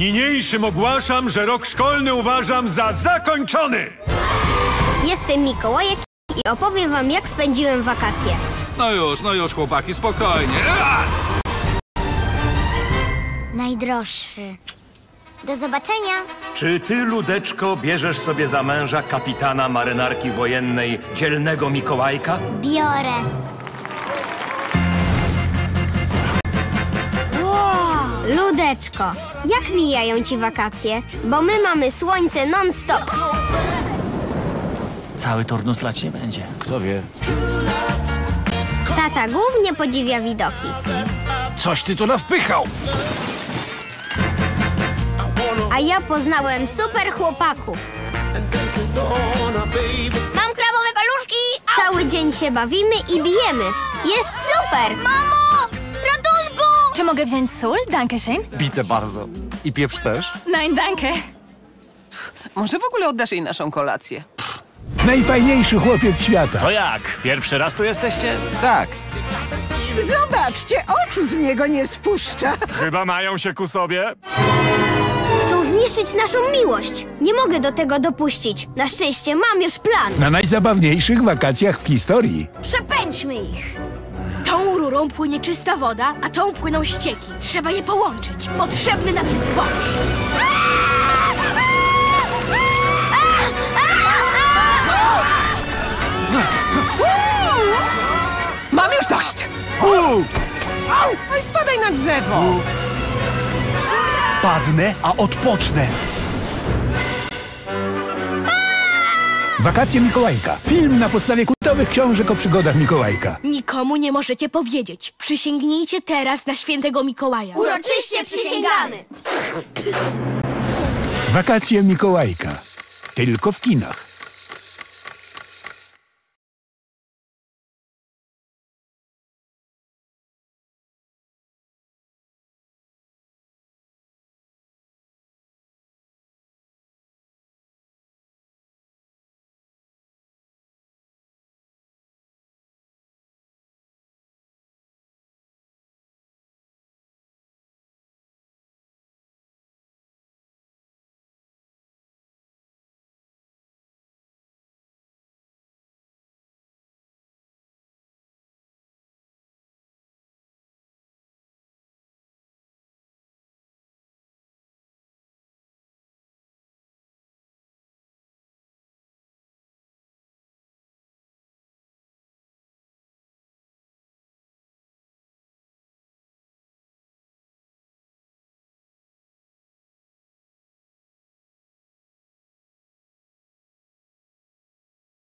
Niniejszym ogłaszam, że rok szkolny uważam za zakończony! Jestem Mikołajek i opowiem wam, jak spędziłem wakacje. No już, no już, chłopaki, spokojnie. Najdroższy. Do zobaczenia. Czy ty, Ludeczko, bierzesz sobie za męża kapitana marynarki wojennej dzielnego Mikołajka? Biorę. Jak mijają ci wakacje? Bo my mamy słońce non-stop. Cały turnus lać nie będzie. Kto wie? Tata głównie podziwia widoki. Coś ty tu nawpychał! A ja poznałem super chłopaków. Mam krabowe paluszki! Cały dzień się bawimy i bijemy. Jest super! Mamo! Mogę wziąć sól, Dankeschön? Bite bardzo. I pieprz też? Nein, danke. Może w ogóle oddasz jej naszą kolację? Najfajniejszy chłopiec świata. To jak? Pierwszy raz tu jesteście? Tak. Zobaczcie, oczu z niego nie spuszcza. Chyba mają się ku sobie. Chcą zniszczyć naszą miłość. Nie mogę do tego dopuścić. Na szczęście mam już plan. Na najzabawniejszych wakacjach w historii. Przepędźmy ich! Rurą płynie czysta woda, a tą płyną ścieki. Trzeba je połączyć. Potrzebny nam jest wąż. Mam już dość! Oj, spadaj na drzewo! Padnę, a odpocznę. Wakacje Mikołajka. Film na podstawie kultowych książek o przygodach Mikołajka. Nikomu nie możecie powiedzieć. Przysięgnijcie teraz na świętego Mikołaja. Uroczyście przysięgamy. Wakacje Mikołajka. Tylko w kinach.